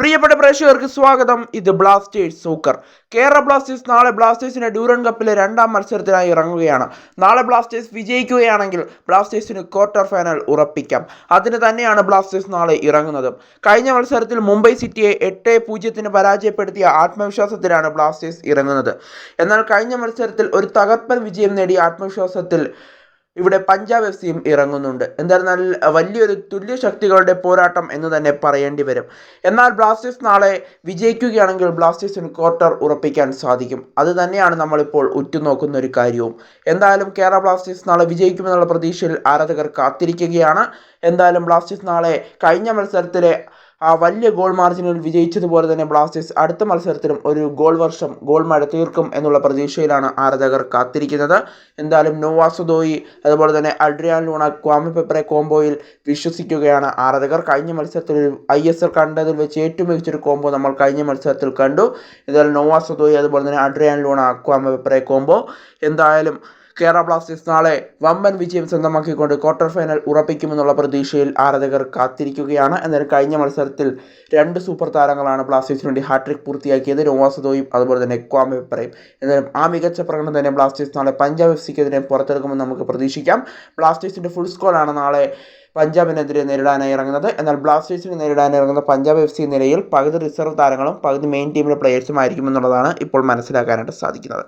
പ്രിയപ്പെട്ട പ്രേക്ഷകർക്ക് സ്വാഗതം. ഇത് ബ്ലാസ്റ്റേഴ്സ് സൂക്കർ. കേരള ബ്ലാസ്റ്റേഴ്സ് നാളെ ബ്ലാസ്റ്റേഴ്സിന്റെ ഡ്യൂറൻ കപ്പിലെ രണ്ടാം മത്സരത്തിനായി ഇറങ്ങുകയാണ്. നാളെ ബ്ലാസ്റ്റേഴ്സ് വിജയിക്കുകയാണെങ്കിൽ ബ്ലാസ്റ്റേഴ്സിന് ക്വാർട്ടർ ഫൈനൽ ഉറപ്പിക്കാം. അതിന് തന്നെയാണ് ബ്ലാസ്റ്റേഴ്സ് നാളെ ഇറങ്ങുന്നത്. കഴിഞ്ഞ മത്സരത്തിൽ മുംബൈ സിറ്റിയെ എട്ട് പൂജ്യത്തിന് പരാജയപ്പെടുത്തിയ ആത്മവിശ്വാസത്തിലാണ് ബ്ലാസ്റ്റേഴ്സ് ഇറങ്ങുന്നത്. എന്നാൽ കഴിഞ്ഞ മത്സരത്തിൽ ഒരു തകർപ്പൻ വിജയം നേടിയ ആത്മവിശ്വാസത്തിൽ ഇവിടെ പഞ്ചാബ് എഫ് സിയും ഇറങ്ങുന്നുണ്ട് എന്തായിരുന്നാൽ വലിയൊരു തുല്യ ശക്തികളുടെ പോരാട്ടം എന്ന് തന്നെ പറയേണ്ടി വരും. എന്നാൽ ബ്ലാസ്റ്റേഴ്സ് നാളെ വിജയിക്കുകയാണെങ്കിൽ ബ്ലാസ്റ്റേഴ്സിന് ക്വാർട്ടർ ഉറപ്പിക്കാൻ സാധിക്കും. അത് തന്നെയാണ് നമ്മളിപ്പോൾ ഉറ്റുനോക്കുന്ന ഒരു കാര്യവും. എന്തായാലും കേരള ബ്ലാസ്റ്റേഴ്സ് നാളെ വിജയിക്കുമെന്നുള്ള പ്രതീക്ഷയിൽ ആരാധകർ കാത്തിരിക്കുകയാണ്. എന്തായാലും ബ്ലാസ്റ്റേഴ്സ് നാളെ കഴിഞ്ഞ മത്സരത്തിലെ ആ വലിയ ഗോൾ മാർജിനിൽ വിജയിച്ചതുപോലെ തന്നെ ബ്ലാസ്റ്റേഴ്സ് അടുത്ത മത്സരത്തിലും ഒരു ഗോൾ വർഷം ഗോൾ മഴ തീർക്കും എന്നുള്ള പ്രതീക്ഷയിലാണ് ആരാധകർ കാത്തിരിക്കുന്നത്. എന്തായാലും നോവാസദോയി അതുപോലെ തന്നെ അഡ്രിയാൻ ലൂണ ക്വാമി പെപ്പറെ കോംബോയിൽ വിശ്വസിക്കുകയാണ് ആരാധകർ. കഴിഞ്ഞ മത്സരത്തിൽ ഒരു ഐ എസ് എൽ കണ്ടതിൽ വെച്ച് ഏറ്റവും മികച്ചൊരു കോംബോ നമ്മൾ കഴിഞ്ഞ മത്സരത്തിൽ കണ്ടു. എന്തായാലും നോവാസദോയി അതുപോലെ തന്നെ Adrian Luna Kwame Peprah combo. എന്തായാലും കേരള ബ്ലാസ്റ്റേഴ്സ് നാളെ വമ്പൻ വിജയം സ്വന്തമാക്കിക്കൊണ്ട് ക്വാർട്ടർ ഫൈനൽ ഉറപ്പിക്കുമെന്നുള്ള പ്രതീക്ഷയിൽ ആരാധകർ കാത്തിരിക്കുകയാണ്. എന്നാൽ കഴിഞ്ഞ മത്സരത്തിൽ രണ്ട് സൂപ്പർ താരങ്ങളാണ് ബ്ലാസ്റ്റേഴ്സിന് വേണ്ടി ഹാട്രിക് പൂർത്തിയാക്കിയത്. നോവാസദോയും അതുപോലെ തന്നെ ക്വാമെ പറയും എന്നാലും ആ മികച്ച പ്രകടനം തന്നെ ബ്ലാസ്റ്റേഴ്സ് നാളെ പഞ്ചാബ് എഫ് സിക്കെതിരെ പുറത്തെടുക്കുമെന്ന് നമുക്ക് പ്രതീക്ഷിക്കാം. ബ്ലാസ്റ്റേഴ്സിന്റെ ഫുൾ സ്കോറാണ് നാളെ പഞ്ചാബിനെതിരെ നേരിടാനായി ഇറങ്ങുന്നത്. എന്നാൽ ബ്ലാസ്റ്റേഴ്സിനെ നേരിടാൻ ഇറങ്ങുന്ന പഞ്ചാബ് എഫ് സി നിലയിൽ പകുതി റിസർവ് താരങ്ങളും പകുതി മെയിൻ ടീമിലെ പ്ലെയേഴ്സും ആയിരിക്കുമെന്നുള്ളതാണ് ഇപ്പോൾ മനസ്സിലാക്കാനായിട്ട് സാധിക്കുന്നത്.